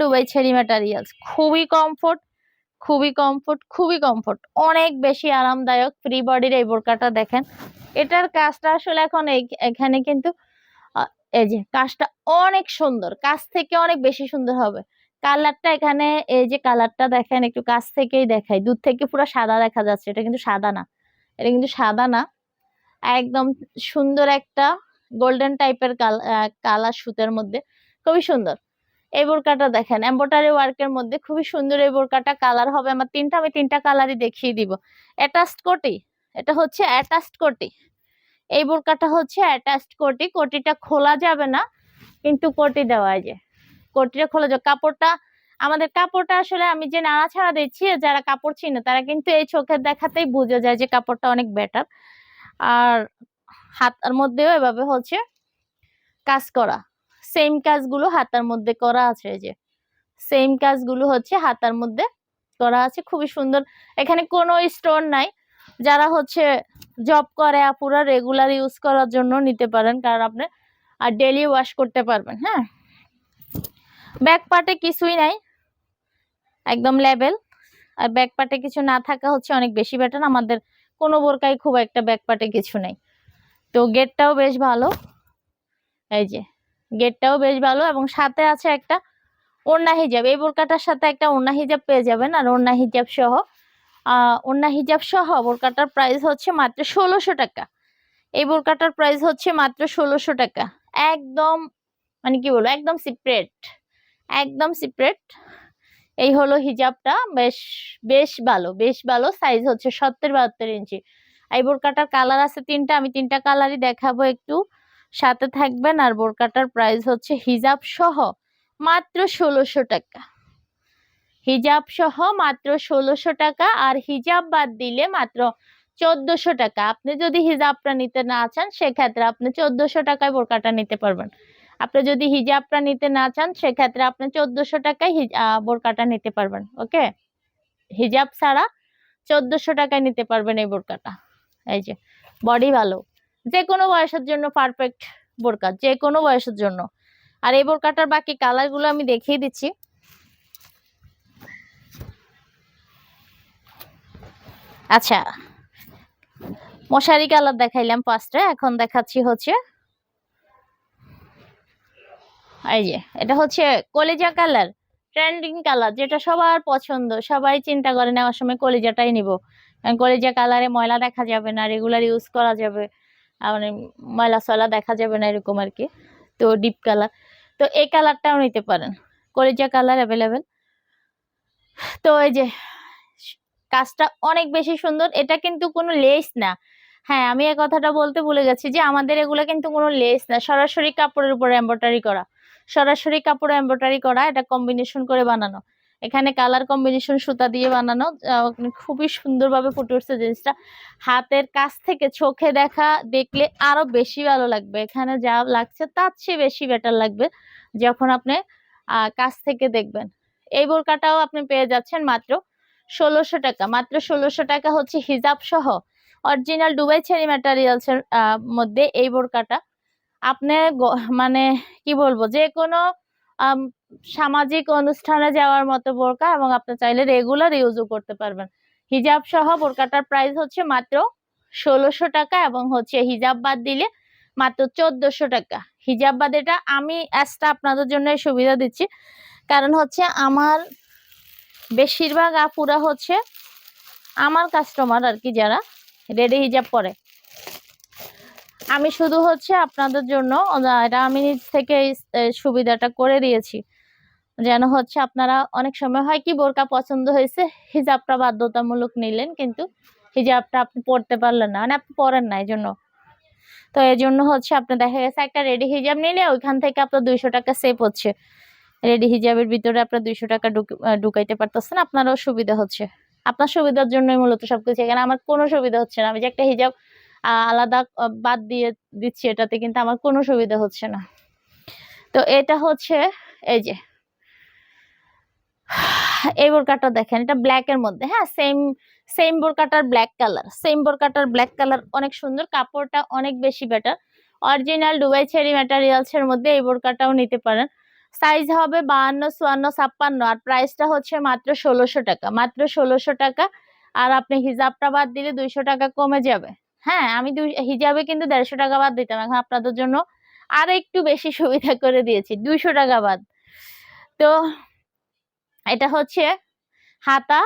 ডুবাই ছেড়ি ম্যাটারিয়ালস খুবই কমফোর্ট খুবই কমফোর্ট খুবই কমফোর্ট অনেক বেশি আরামদায়ক ফ্রি বডির এই বোরকাটা দেখেন। এটার কাজটা আসলে এখন এখানে কিন্তু এই যে কাজটা অনেক সুন্দর। কাজ থেকে অনেক বেশি সুন্দর হবে। কালারটা এখানে, এই যে কালারটা দেখেন, একটু কাছ থেকেই দেখাই। দূর থেকে পুরো সাদা দেখা যাচ্ছে। এটা কিন্তু সাদা না। এটা কিন্তু সাদা না। একদম সুন্দর একটা গোল্ডেন টাইপের কালার সুতের মধ্যে। খুবই সুন্দর। এই বোরকাটা দেখেন এম্বোটারি ওয়ার্কের মধ্যে খুবই সুন্দর এই বোরকাটা কালার হবে, আমার তিনটা, আমি তিনটা কালারই দেখিয়ে দিব। অ্যাটাচড কোটি, এটা হচ্ছে অ্যাটাচড কোটি। এই বোরকাটা হচ্ছে অ্যাটাচড কোটি, কোটিটা খোলা যাবে না, কিন্তু কোটি দেওয়া যায় কোটিটা খোলা যাবে। কাপড়টা, আমাদের কাপড়টা আসলে আমি যে নাড়াছাড়া দিচ্ছি, যারা কাপড় চিনে, তারা কিন্তু এই চোখের দেখাতেই বোঝা যায় যে কাপড়টা অনেক বেটার আর হাতার মধ্যেও এভাবে হচ্ছে কাজ করা। সেম কাজগুলো হাতার মধ্যে করা আছে এই যে। সেম কাজগুলো হচ্ছে হাতার মধ্যে করা আছে, খুবই সুন্দর। এখানে কোনো স্টোন নাই। যারা হচ্ছে জব করে, আপুরা রেগুলার ইউজ করার জন্য নিতে পারেন, কারণ আপনি আর ডেলি ওয়াশ করতে পারবেন হ্যাঁ? ব্যাক পার্টে কিছুই নাই, একদম লেভেল আর ব্যাক পার্টে কিছু না থাকা হচ্ছে অনেক বেশি বেটার আমাদের কোনো বোরকাই খুব একটা ব্যাক পার্টে কিছু নেই। তো গেটটাও বেশ ভালো। এই যে। গেটটাও বেশ ভালো এবং সাথে আছে একটা ওড়না হিজাব। এই বোরকাটার সাথে একটা ওড়না হিজাব পেয়ে যাবেন আর ওড়না হিজাব সহ ওড়না হিজাব সহ বোরকাটার প্রাইস হচ্ছে মাত্র ষোলোশো টাকা। এই বোরকাটার প্রাইস হচ্ছে মাত্র ষোলোশো টাকা। একদম মানে কি বলব, একদম সিপ্রেট একদম সিপ্রেট এই হলো হিজাবটা, বেশ বেশ ভালো বেশ ভালো সাইজ হচ্ছে সত্তর বাহাত্তর ইঞ্চি। এই বোরকাটার কালার আছে তিনটা, আমি তিনটা কালারই দেখাবো একটু। সাথে থাকবেন আর বোরকাটার প্রাইস হচ্ছে হিজাব সহ মাত্র ষোলোশো টাকা। হিজাব সহ মাত্র ষোলোশো টাকা আর হিজাব বাদ দিলে মাত্র চোদ্দশো টাকা। আপনি যদি হিজাবটা নিতে না চান, সেক্ষেত্রে আপনি চোদ্দশো টাকায় বোরকাটা নিতে পারবেন। আপনি যদি হিজাবটা নিতে না চান, সেক্ষেত্রে আপনি চোদ্দশো টাকায় বোরকাটা নিতে পারবেন, ওকে? হিজাব ছাড়া চোদ্দশো টাকায় নিতে পারবেন এই বোরকাটা এই যে বডি ভালো। যে কোনো বয়সের জন্য পারফেক্ট বোরকা যে কোনো বয়সের জন্য। আর এই বোরকাটার বাকি কালারগুলো আমি দেখিয়ে দিচ্ছি। আচ্ছা মশারি কালার দেখাইলাম পাঁচটা এখন দেখাচ্ছি হচ্ছে এই যে, এটা হচ্ছে কলেজা কালার ট্রেন্ডিং কালার যেটা সবার পছন্দ। সবাই চিন্তা করে নেওয়ার সময় কলেজাটাই নিব। কারণ কলিজা কালারে ময়লা দেখা যাবে না রেগুলার ইউজ করা যাবে। মানে ময়লা সয়লা দেখা যাবে না এরকম আর কি। তো ডিপ কালার তো এই কালারটাও নিতে পারেন। কলিজা কালার অ্যাভেলেবেল তো এই যে, কাজটা অনেক বেশি সুন্দর। এটা কিন্তু কোনো লেস না। হ্যাঁ আমি এই কথাটা বলতে ভুলে গেছি যে আমাদের এগুলো কিন্তু কোনো লেস না। সরাসরি কাপড়ের উপরে এম্ব্রয়ডারি করা। সরাসরি কাপড়ে এম্ব্রয়ডারি করা, এটা কম্বিনেশন করে বানানো। এখানে কালার কম্বিনেশন সুতা দিয়ে বানানো আহ, খুবই সুন্দরভাবে ফুটে উঠছে জিনিসটা। হাতের কাছ থেকে চোখে দেখা দেখলে আরও বেশি ভালো লাগবে। এখানে যা লাগছে তার চেয়ে বেশি বেটার লাগবে যখন আপনি কাছ থেকে দেখবেন। এই বোরকাটাও আপনি পেয়ে যাচ্ছেন মাত্র ষোলোশো টাকা। মাত্র ষোলোশো টাকা হচ্ছে হিজাব সহ অরিজিনাল দুবাই ছেড়ি ম্যাটেরিয়ালস এর মধ্যে এই বোরকাটা। আপনি মানে কি বলব যে কোনো সামাজিক অনুষ্ঠানে যাওয়ার মতো বোরকা এবং আপনি চাইলে রেগুলার ইউজও করতে পারবেন। হিজাব সহ বোরকাটার প্রাইস হচ্ছে মাত্র ষোলোশো টাকা এবং হচ্ছে হিজাব বাদ দিলে মাত্র চোদ্দশো টাকা। হিজাব বাদ এটা আমি অ্যাসটা আপনাদের জন্য সুবিধা দিচ্ছি। কারণ হচ্ছে আমার বেশিরভাগ আপুরা হচ্ছে আমার কাস্টমার আর কি যারা রেডি হিজাব পরে। আমি শুধু হচ্ছে আপনাদের জন্য এটা আমি নিজ থেকে সুবিধাটা করে দিয়েছি। যেন হচ্ছে আপনারা অনেক সময় হয় কি, বোরকা পছন্দ হয়েছে, হিজাবটা বাধ্যতামূলক নিলেন, কিন্তু হিজাবটা আপনি পরতে পারলেন না মানে আপনি পরেন না এই জন্য তো এই জন্য হচ্ছে আপনি দেখা গেছে একটা রেডি হিজাব নিলে ওইখান থেকে আপনার দুইশো টাকা সেভ হচ্ছে। রেডি হিজাবের ভিতরে আপনার দুইশো টাকা ঢুক- ঢুকাইতে পারতেছেন, আপনারও সুবিধা হচ্ছে। আপনার সুবিধার জন্যই মূলত সবকিছু, এখানে আমার কোনো সুবিধা হচ্ছে না। আমি যে একটা হিজাব আলাদা বাদ দিয়ে দিচ্ছি এটাতে, কিন্তু আমার কোনো সুবিধা হচ্ছে না। তো এটা হচ্ছে, এই যে, এই বোরকাটা দেখেন, এটা ব্ল্যাক এর মধ্যে হ্যাঁ সেম সেম বোরকাটার ব্ল্যাক কালার সেম বোরকাটার ব্ল্যাক কালার অনেক সুন্দর, কাপড়টা অনেক বেশি better original Dubai cherry materials এর মধ্যে এই বোরকাটাও নিতে পারেন। সাইজ হবে বাহান্ন, চুয়ান্ন, ছাপ্পান্ন, আর প্রাইসটা হচ্ছে মাত্র ষোলোশো টাকা, মাত্র ষোলোশো টাকা, আর আপনি হিজাবটা বাদ দিলে দুইশো টাকা কমে যাবে। হ্যাঁ আমি হিজাবে কিন্তু দেড়শো টাকা বাদ দিতাম। এখন আপনাদের জন্য আর একটু বেশি সুবিধা করে দিয়েছি, দুইশো টাকা বাদ। তো এটা হচ্ছে হাতা।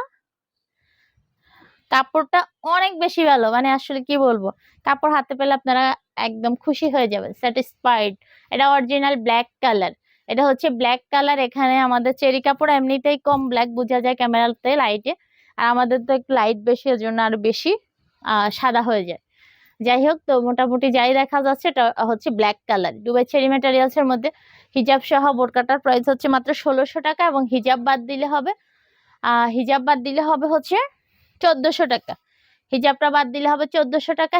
কাপড়টা অনেক বেশি ভালো মানে আসলে কি বলব, কাপড় হাতে পেলে আপনারা একদম খুশি হয়ে যাবেন স্যাটিসফাইড এটা অরিজিনাল ব্ল্যাক কালার এটা হচ্ছে ব্ল্যাক কালার এখানে আমাদের চেরি কাপড় এমনিতেই কম ব্ল্যাক বোঝা যায় ক্যামেরাতে লাইটে আর আমাদের তো একটু লাইট বেশি এর জন্য আরও বেশি সাদা হয়ে যায়। যাই হোক তো মোটামুটি যাই দেখা যাচ্ছে, এটা হচ্ছে black colour Dubai cherry materials এর মধ্যে হিজাব সহ বোরকাটার প্রাইস হচ্ছে মাত্র ষোলোশো টাকা এবং হিজাব বাদ দিলে হবে হিজাব বাদ দিলে হবে হচ্ছে চোদ্দোশো টাকা। হিজাবটা বাদ দিলে হবে চোদ্দোশো টাকা।